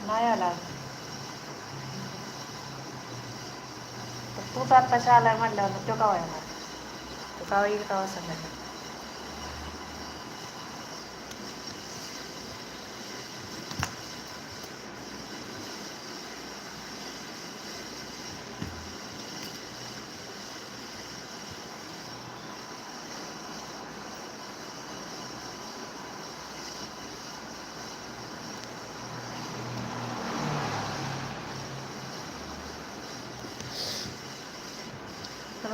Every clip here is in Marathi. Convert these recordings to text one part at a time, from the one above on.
नाही आला. तर तूच आत्ताशी आलाय म्हटल्यावर तो कवा येणार? तो कवा येईल कवा सांगायला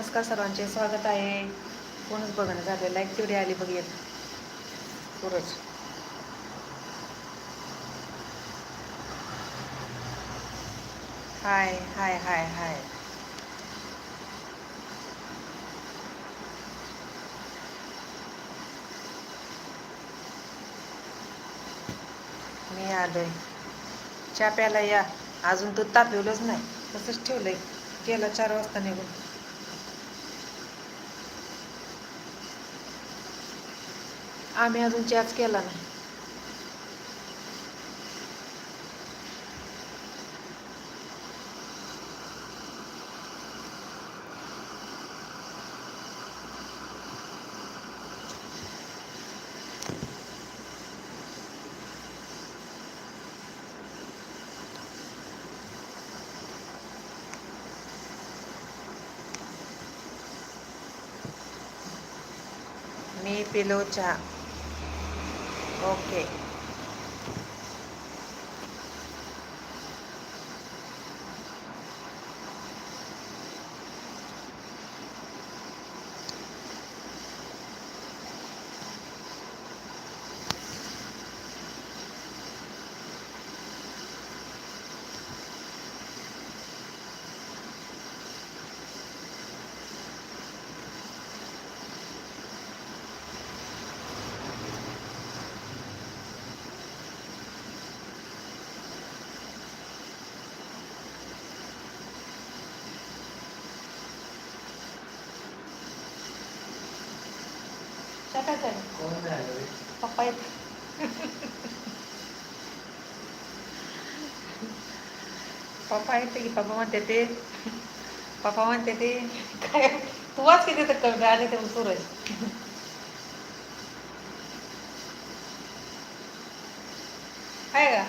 नमस्कार सर्वांचे स्वागत आहे. कोणच बघणं झालं लाईक तेवढी आली बघ येत सूरज हाय हाय हाय हाय. मी आलोय. चहा प्यायला या. अजून दूध तापवलंच नाही. तसंच ठेवलंय. गेला चार वाजता निघून. आम्ही अजून चहाच केला नाही. मी पिलो चहा Okay. चहा प्यायचा पप्पा येत. पप्पा येते की पप्पा म्हणते ते. पप्पा म्हणते ते. काय? तू वाच किती तर कमी आले ते सूरज आहे का?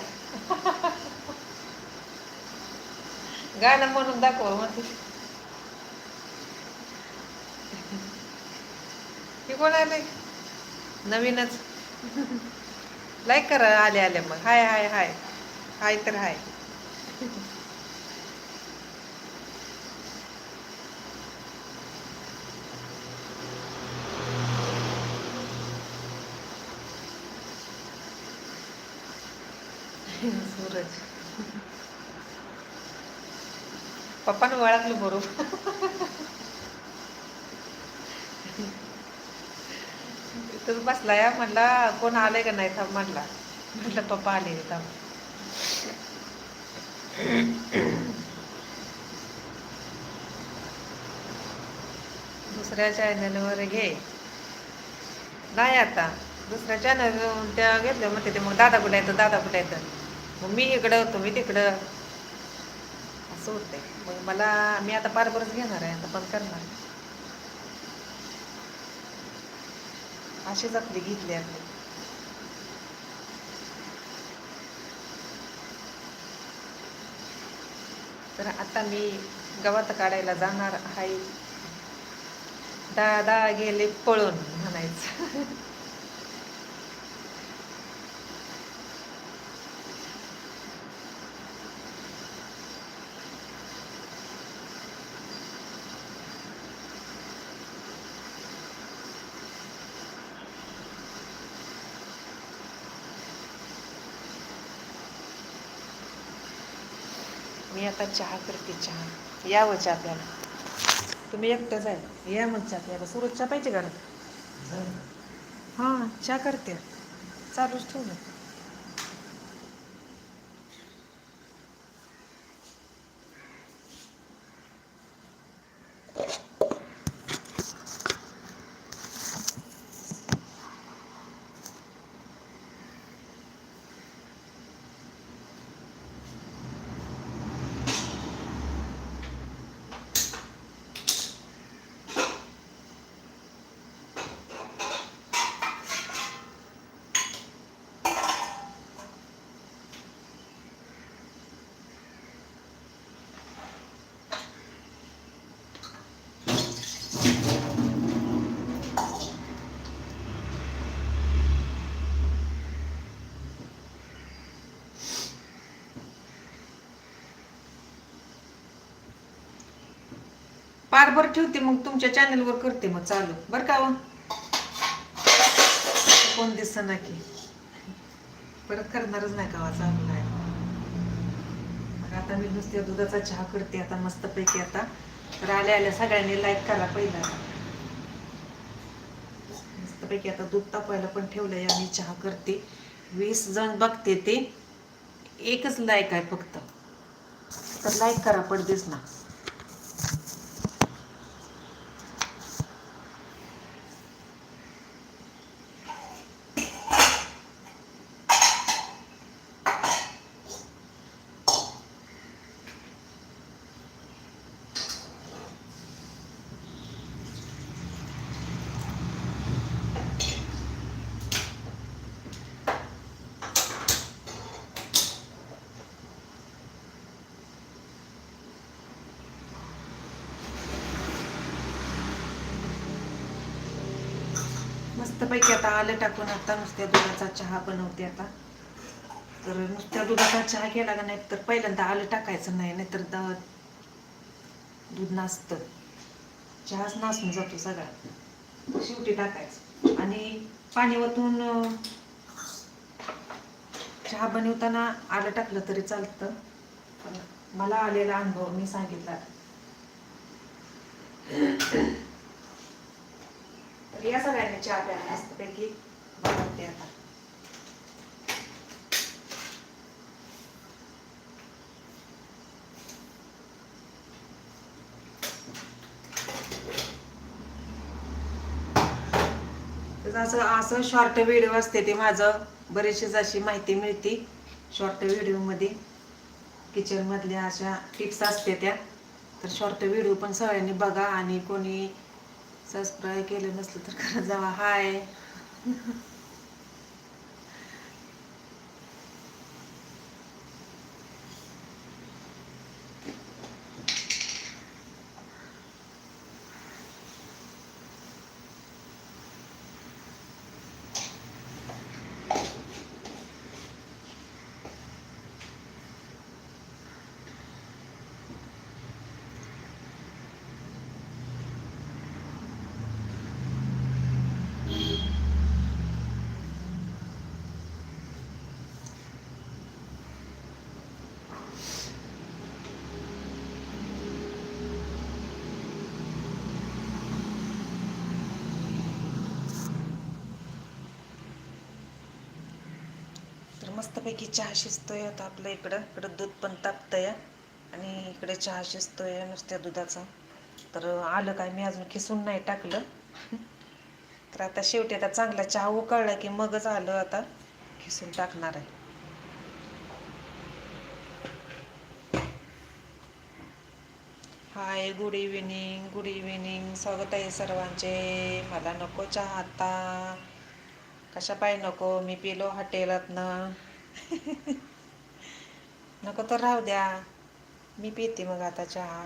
गाणं म्हणून दाखव म्हणते ही कोण आले नवीनच. लाईक करा आले आले मग. हाय हाय हाय. हाय तर हाय. सूरज. पप्पानं ओळखलं बरोबर. इथंच बसला या म्हटला कोण आलंय का नाही? थांब म्हटला म्हटलं पप्पा आले थांब. दुसऱ्या चॅनलवर घे. नाही आता. दुसऱ्या चॅनल त्या घेतल्या म्हणते ते मग दादा कुठे येतं दादा कुठे येतं मग मी इकडं तुम्ही तिकडं. असं होतंय. मग मला मी आता बारबरच घेणार आहे आता पण करणार. अशीच आपली घेतली आपली. तर आता मी गवत काढायला जाणार आहे. दादा गेले पळून म्हणायचं. मी आता चहा करते चहा. यावं चहा प्यायला तुम्ही एकटंच आहे. या मग चहा प्यायला सुरत चहा पाहिजे का? हां चहा करते. चालूच ठेव पारभर ठेवते मग तुमच्या चॅनलवर करते मग चालू. बरं का हो? कोण दिसत ना की? परत करणारच नाही का चालू नाही मग आता मी नुसत्या दुधाचा चहा करते आता मस्तपैकी आता. तर आल्या आल्या सगळ्यांनी लाईक करा पहिला. मस्तपैकी आता दूध तापायला पण ठेवलंय आणि चहा करते. वीस जण बघते ते. एकच लाईक आहे फक्त. तर लाईक करा पडदेच ना मस्तपैकी आता आलं टाकून आता नुसत्या दुधाचा चहा बनवते आता. तर नुसत्या दुधाचा चहा केला का नाही तर पहिल्यांदा आलं टाकायचं नाही नाहीतर द दूध नासतं. चहाच नाचून जातो सगळा. शेवटी टाकायचं. आणि पाणी चहा बनवताना आलं टाकलं तरी चालतं. पण मला आलेला अनुभव मी सांगितला. तर या सगळ्यांनी चहा प्यायला मस्तपैकी बनवते आता. असं असं शॉर्ट व्हिडिओ असते ते माझं. बरेचशीच अशी माहिती मिळते शॉर्ट व्हिडिओमध्ये किचनमधल्या अशा टिप्स असते त्या. तर शॉर्ट व्हिडिओ पण सगळ्यांनी बघा आणि कोणी सबस्क्राईब केलं नसलं तर करा जावा. हाय तर मस्तपैकी चहा शिजतोय आता आपल्या इकडं. इकडं दूध पण तापतंय आणि इकडे चहा शिजतोय नुसत्या दुधाचा. तर आलं काय मी अजून खिसून नाही टाकलं. तर आता शेवटी आता चांगला चहा उकळला की मगच आलं आता किसून टाकणार आहे. Hi good evening good evening स्वागत आहे सर्वांचे. मला नको चहा आता. कशा पाय नको? मी पिलो हॉटेलातनं. नको तर राहू द्या. मी पिते मग आता चहा.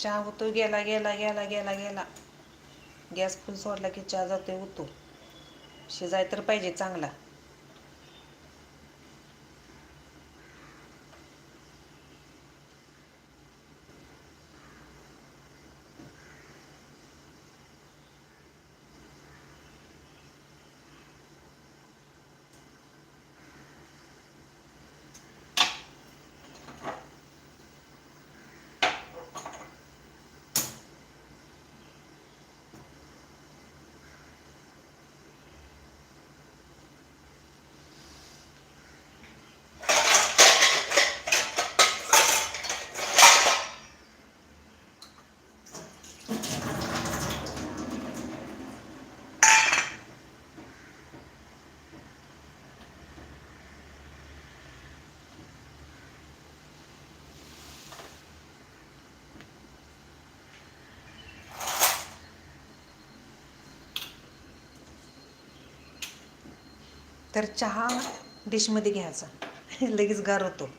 चहा होतो गेला गेला गेला गेला गेला. गॅस फुल सोडला की चहा जातोय होतो शिजाय तर पाहिजे चांगला. तर चहा डिशमध्ये घ्यायचा. लगेच गार होतो.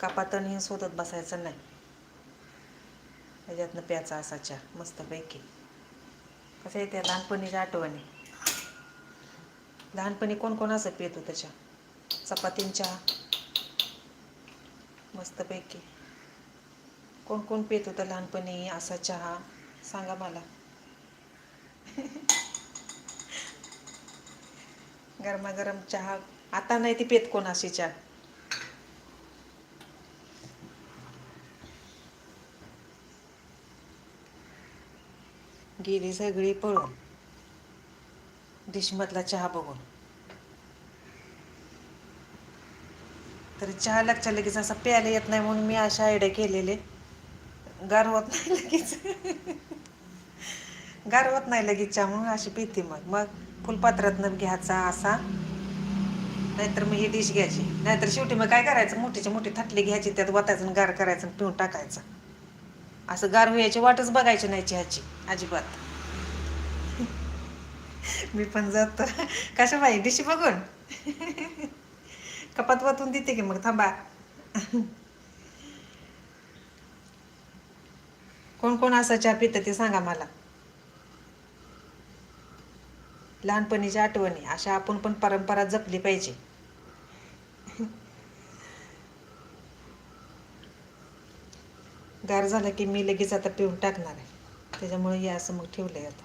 कपात आणि शोधत बसायचं नाही. त्याच्यातनं प्याचा असा चहा मस्तपैकी. कसं आहे त्या लहानपणीच्या आठवणी? लहानपणी कोण कोण असं पित होतं चहा? चपातींच्या मस्तपैकी. कोण कोण पित होतं लहानपणी असा चहा? सांगा मला. गरमागरम चहा. आता नाही ती पेत कोण अशी चहा गेली सगळी पळून. डिशमधला चहा बघून. तर चहा लगच्या लगेच असा प्यायला येत नाही म्हणून मी अशा आयडिया केलेले. गार होत नाही लगेच. गार होत नाही लगेच चहा म्हणून अशी पिते मग. मग फुलपात्रातनं घ्यायचा असा. नाहीतर मग ही डिश घ्यायची. नाहीतर शेवटी मग काय करायचं? मोठीची मोठी थाटली घ्यायची त्यात वाटायचं आणि गार करायचं आणि पिऊन टाकायचं. असं गार व्हायची वाटच बघायची नाही चहाची अजिबात. मी पण जात. कशा बाई डिशी बघून? कपात वातून देते की मग थांबा. कोण कोण असं चहा पितं ते सांगा मला. लहानपणीच्या आठवणी अशा आपण पण परंपरा जपली पाहिजे. गार झाला की मी लगेच आता पिऊन टाकणार आहे. त्याच्यामुळे हे असं मग ठेवलं आहे आता.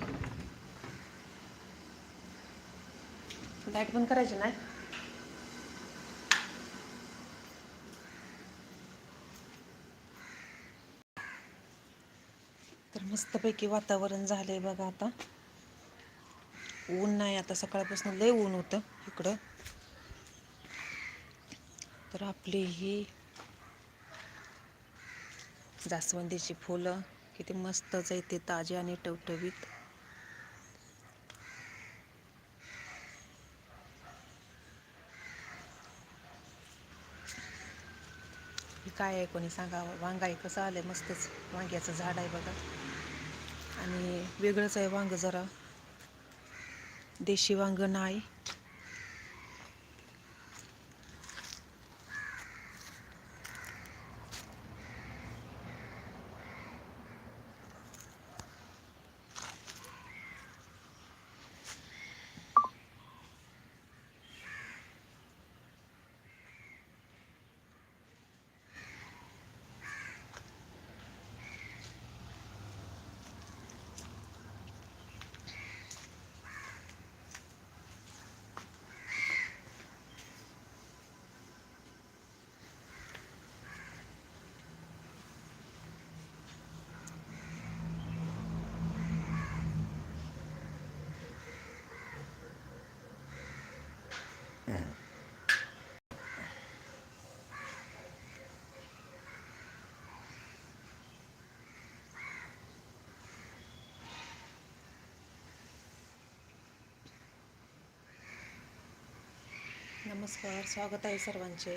लाइट बंद करायची नाही. तर मस्तपैकी वातावरण झालंय बघा आता. ऊन नाही आता सकाळपासून लय ऊन होतं इकडं. तर आपली ही जास्वंदीची फुलं किती मस्तच आहे ते ताजे आणि टवटवीत. काय आहे कोणी सांगा वांगा आहे कसं आलंय मस्तच. वांग्याचं झाड आहे बघा. आणि वेगळंच आहे वांग जरा. देशी वांग नाही. नमस्कार स्वागत आहे सर्वांचे.